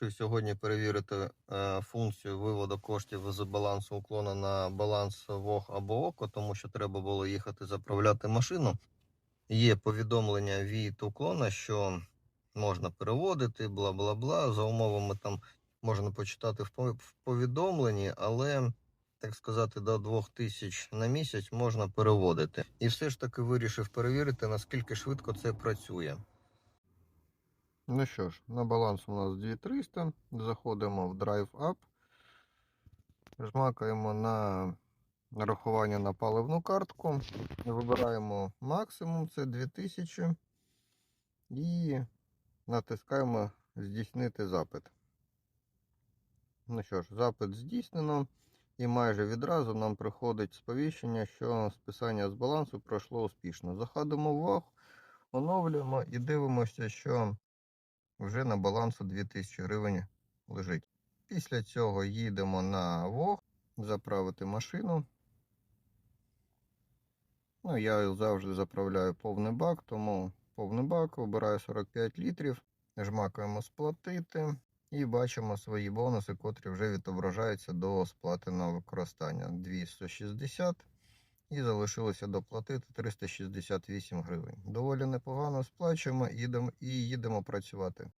Вирішив сьогодні перевірити е, функцію виводу коштів з балансу уклона на баланс ВОГ або ОКО, тому що треба було їхати заправляти машину. Є повідомлення від уклона, що можна переводити, бла бла бла. За умовами там можна почитати в повідомленні, але так сказати, до 2000 на місяць можна переводити. І все ж таки вирішив перевірити, наскільки швидко це працює. Ну що ж, на баланс у нас 2300. Заходимо в Drive Up. Жмакаємо на нарахування на паливну картку. Вибираємо максимум, це 2000. І натискаємо здійснити запит. Ну що ж, запит здійснено. І майже відразу нам приходить сповіщення, що списання з балансу пройшло успішно. Заходимо в ВАГ, оновлюємо і дивимося, що вже на балансу 2000 гривень лежить. Після цього їдемо на ВОГ, заправити машину. Ну, я завжди заправляю повний бак, тому повний бак, обираю 45 літрів, жмакаємо сплатити. І бачимо свої бонуси, котрі вже відображаються до сплати на використання 260 і залишилося доплатити 368 гривень. Доволі непогано сплачуємо і їдемо працювати.